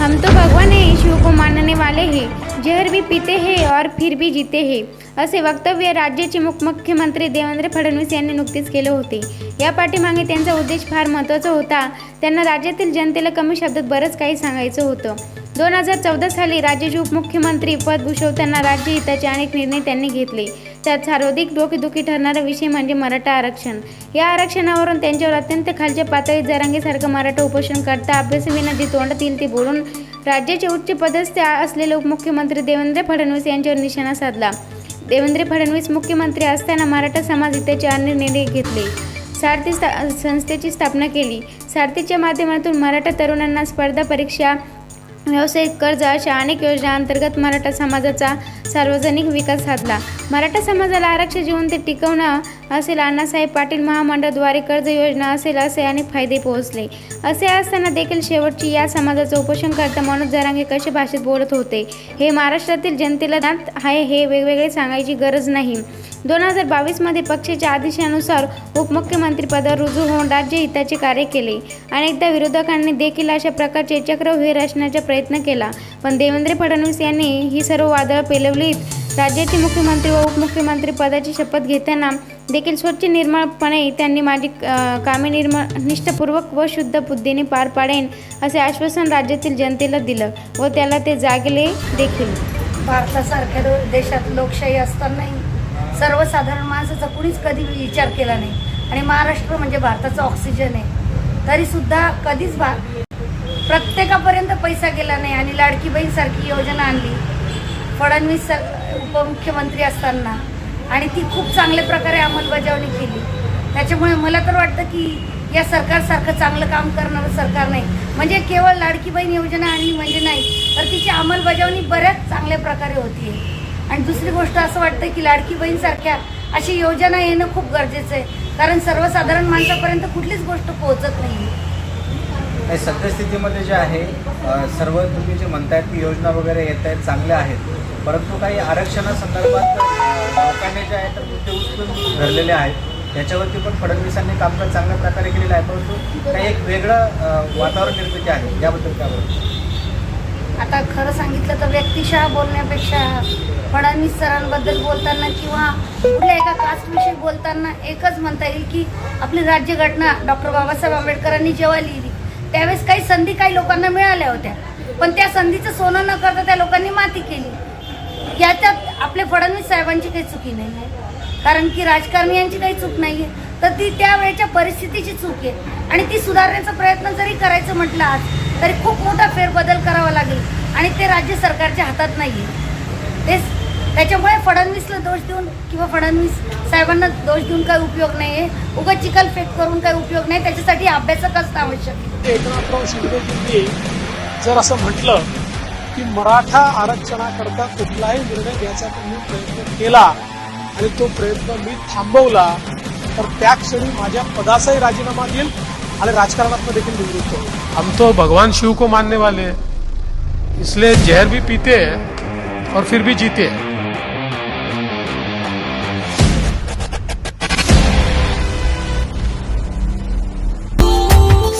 हम तो भगवान है शिव को मानने वाले हैं। जहर भी पीते हैं और फिर भी जीते हैं। असे वक्तव्य राज्याचे मुख मुख्यमंत्री देवेंद्र फडणवीस यांनी नुकतेच केले होते। या पाठीमागे त्यांचा उद्देश फार महत्त्वाचा होता. त्यांना राज्यातील जनतेला कमी शब्दात बरंच काही सांगायचं होतं. दोन हजार चौदा साली राज्याचे उपमुख्यमंत्री पद भूषवताना राज्य हिताचे अनेक निर्णय त्यांनी घेतले. त्यात सर्वाधिक डोकेदुखी ठरणारा विषय म्हणजे मराठा आरक्षण. या आरक्षणावरून त्यांच्यावर अत्यंत खालच्या पातळीत जरांगीसारखं मराठा उपोषण करता अभ्यासविना जे तोंडात येईल ते बोलून राज्याचे उच्च पदस्थ असलेले उपमुख्यमंत्री देवेंद्र फडणवीस यांच्यावर निशाणा साधला. देवेंद्र फडणवीस मुख्यमंत्री असताना मराठा समाज हिताचे अन्य निर्णय घेतले. सारथी स्था संस्थेची स्थापना केली. सारथीच्या माध्यमातून मराठा तरुणांना स्पर्धा परीक्षा व्यावसायिक कर्ज अशा अनेक योजना अंतर्गत मराठा समाजाचा सार्वजनिक विकास साधला. मराठा समाजाला आरक्षण जीवन ते टिकवणं असेल अण्णासाहेब पाटील महामंडळाद्वारे कर्ज योजना असेल असे अनेक फायदे पोहोचले. असे असताना देखील शेवटची या समाजाचं उपोषण करता मनोज जरांगे कशा भाषेत बोलत होते? हे महाराष्ट्रातील जनतेला दात आहे हे वेगवेगळे सांगायची गरज नाही. दोन हजार बावीसमध्ये पक्षाच्या आदेशानुसार उपमुख्यमंत्री पदावर रुजू होऊन राज्य हिताचे कार्य केले. अनेकदा विरोधकांनी देखील अशा प्रकारचे चक्रव्यूह रचण्याचा प्रयत्न केला. पण देवेंद्र फडणवीस यांनी ही सर्व वादळं पेलवलीत. राज्याचे मुख्यमंत्री व उपमुख्यमंत्री पदाची शपथ घेताना देखील स्वच्छ निर्मळपणे त्यांनी माझी कामे निर्मळ निष्ठापूर्वक व शुद्ध बुद्धीने पार पाडेन असे आश्वासन राज्यातील जनतेला दिलं व त्याला ते जागले देखील. भारतासारख्या दो- देशात लोकशाही असतानाही सर्वसाधारण माणसाचा कुणीच कधी विचार केला नाही. आणि महाराष्ट्र म्हणजे भारताचा ऑक्सिजन आहे. तरीसुद्धा कधीच भा प्रत्येकापर्यंत पैसा गेला नाही आणि लाडकी बहीणसारखी योजना आणली. फडणवीस सर उपमुख्यमंत्री असताना. आणि ती खूप चांगल्या प्रकारे अंमलबजावणी केली. त्याच्यामुळे मला तर वाटतं की या सरकारसारखं चांगलं काम करणारं सरकार नाही. म्हणजे केवळ लाडकी बहीण योजना आणली म्हणजे नाही तर तिची अंमलबजावणी बऱ्याच चांगल्या प्रकारे होती. आणि दुसरी गोष्ट असं वाटतं की लाडकी बहीणसारख्या अशी योजना येणं खूप गरजेचं आहे. कारण सर्वसाधारण माणसापर्यंत कुठलीच गोष्ट पोहोचत नाही. नाही सद्यस्थितीमध्ये जे आहे सर्व तुम्ही जे म्हणतायत की योजना वगैरे येत आहेत चांगल्या आहेत. परंतु काही आरक्षणासंदर्भात लोकांनी जे आहे तर मुद्दे उचलून धरलेले आहेत. त्याच्यावरती पण फडणवीसांनी कामकाज चांगल्या प्रकारे केलेलं आहे परंतु काही एक वेगळं वातावरण निर्मिती आहे. याबद्दल काय बोलतो आता खरं सांगितलं तर व्यक्तिशः बोलण्यापेक्षा फडणवीस सरांबद्दल बोलताना किंवा कुठल्या एका कास्टविषयी बोलताना एकच म्हणता येईल की आपली राज्यघटना डॉक्टर बाबासाहेब आंबेडकरांनी जेव्हा लिहिली त्यावेळेस काही संधी काही लोकांना मिळाल्या होत्या. पण त्या संधीचं सोनं न करता त्या लोकांनी माती केली. याच्यात आपले फडणवीस साहेबांची काही चुकी नाही आहे. कारण की राजकारणी यांची काही चूक नाही आहे तर ती त्यावेळेच्या परिस्थितीची चूक आहे. आणि ती सुधारण्याचा प्रयत्न जरी करायचं म्हटलं आज तरी खूप मोठा फेरबदल करावा लागेल. आणि ते राज्य सरकारच्या हातात नाही आहे तेच त्याच्यामुळे फडणवीसला दोष देऊन किंवा फडणवीस साहेबांना दोष देऊन काही उपयोग नाही आहे उगा चिखल फेक करून काही उपयोग नाही. त्याच्यासाठी अभ्यासक असणं आवश्यक आहे. एकनाथराव शिंदेजींनी जर असं म्हटलं की मराठा आरक्षणाकरता कुठलाही निर्णय घ्यायचा तुम्ही प्रयत्न केला आणि तो प्रयत्न मी थांबवला तर त्या क्षणी माझ्या पदाचाही राजीनामा देईल आणि राजकारणात देखील निवृत्त होईल हम तो भगवान शिव को मानने वाले हैं। इसलिए जहर भी पीते हैं और फिर भी जीते